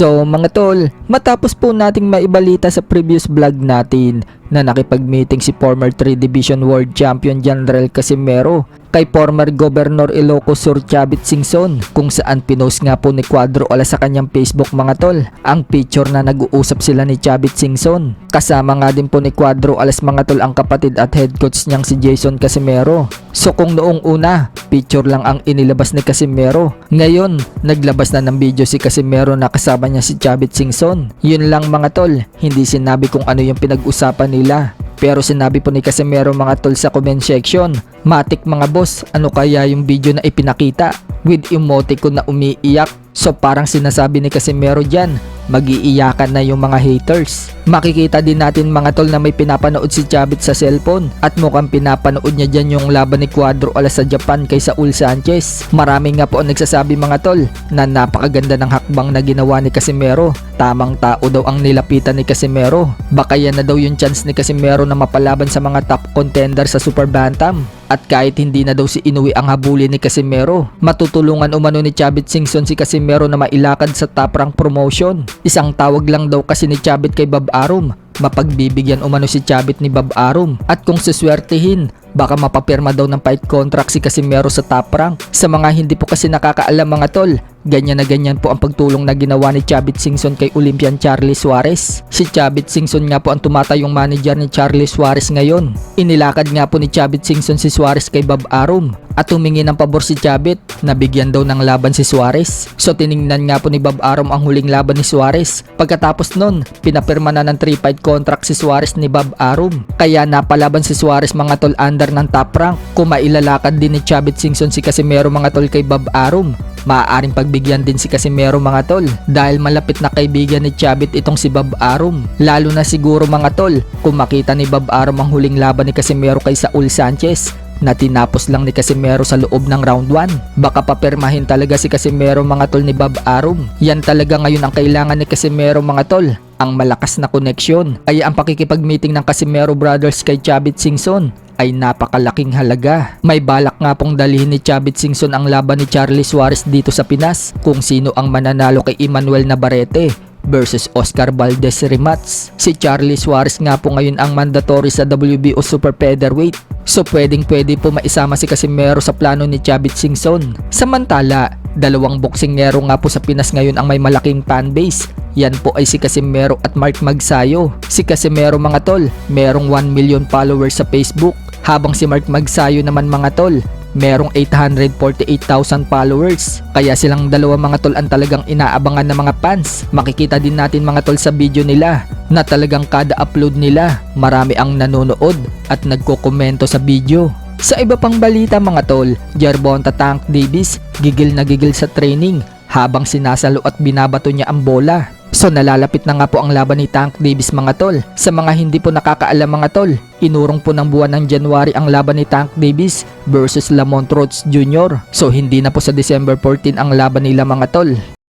So mga tol, matapos po nating maibalita sa previous vlog natin na nakipag-meeting si former 3 Division World Champion General Casimero kay former Governor Ilocos Sur Chavit Singson kung saan pinost nga po ni Cuadro Ala sa kanyang Facebook mga tol ang picture na nag-uusap sila ni Chavit Singson. Kasama nga din po ni Cuadro Alas mga tol ang kapatid at head coach niyang si Jason Casimero. So kung noong una, picture lang ang inilabas ni Casimero. Ngayon, naglabas na ng video si Casimero na kasama niya si Chavit Singson. Yun lang mga tol, hindi sinabi kung ano yung pinag-usapan nila. Pero sinabi po ni Casimero mga tol sa comment section, Matik mga boss, ano kaya yung video na ipinakita? With emoticon na umiiyak. So parang sinasabi ni Casimero dyan, magiiyakan na yung mga haters. Makikita din natin mga tol na may pinapanood si Chavit sa cellphone at mukhang pinapanood niya dyan yung laban ni Cuadro Alas sa Japan kay Saul Sanchez. Marami nga po ang nagsasabi mga tol na napakaganda ng hakbang na ginawa ni Casimero. Tamang tao daw ang nilapitan ni Casimero. Baka yan na daw yung chance ni Casimero na mapalaban sa mga top contender sa Super Bantam. At kahit hindi na daw si Inoue ang habulin ni Casimero, matutulungan umano ni Chavit Singson si Casimero na mailakad sa top rank promotion. Isang tawag lang daw kasi ni Chavit kay Bob Arum. Mapagbibigyan umano si Chavit ni Bob Arum. At kung siswertihin, baka mapapirma daw ng fight contract si Casimero sa top rank. Sa mga hindi po kasi nakakaalam mga tol, ganyan na ganyan po ang pagtulong na ginawa ni Chavit Singson kay Olympian Charlie Suarez. Si Chavit Singson nga po ang tumatayong manager ni Charlie Suarez ngayon. Inilakad nga po ni Chavit Singson si Suarez kay Bob Arum at humingi ng pabor si Chavit na bigyan daw ng laban si Suarez. So tiningnan nga po ni Bob Arum ang huling laban ni Suarez. Pagkatapos nun, pinapirma na ng 3 fight contract si Suarez ni Bob Arum. Kaya napalaban si Suarez mga tol under ng top rank. Kung mailalakad din ni Chavit Singson si Casimero mga tol kay Bob Arum, maaaring pagbigyan din si Casimero mga tol dahil malapit na kaibigan ni Chavit itong si Bob Arum. Lalo na siguro mga tol kung makita ni Bob Arum ang huling laban ni Casimero kay Saul Sanchez na tinapos lang ni Casimero sa loob ng round 1. Baka papirmahin talaga si Casimero mga tol ni Bob Arum. Yan talaga ngayon ang kailangan ni Casimero mga tol ang malakas na koneksyon. Kaya ang pakikipag-meeting ng Casimero Brothers kay Chavit Singson ay napakalaking halaga. May balak nga pong dalhin ni Chavit Singson ang laban ni Charlie Suarez dito sa Pinas kung sino ang mananalo kay Emmanuel Navarrete versus Oscar Valdez rematch. Si Charlie Suarez nga po ngayon ang mandatory sa WBO Super Featherweight. So pwedeng pwede po maisama si Casimero sa plano ni Chavit Singson. Samantala, dalawang boksingero nga po sa Pinas ngayon ang may malaking fanbase. Yan po ay si Casimero at Mark Magsayo. Si Casimero mga tol, merong 1 million followers sa Facebook. Habang si Mark Magsayo naman mga tol, merong 848,000 followers. Kaya silang dalawa mga tol ang talagang inaabangan ng mga fans. Makikita din natin mga tol sa video nila na talagang kada upload nila, marami ang nanonood at nagkokomento sa video. Sa iba pang balita mga tol, Jerbonta Tank Davis gigil na gigil sa training habang sinasalo at binabato niya ang bola. So nalalapit na nga po ang laban ni Tank Davis mga tol. Sa mga hindi po nakakaalam mga tol, inurong po ng buwan ng January ang laban ni Tank Davis versus Lamont Rhodes Jr. So hindi na po sa December 14 ang laban nila mga tol.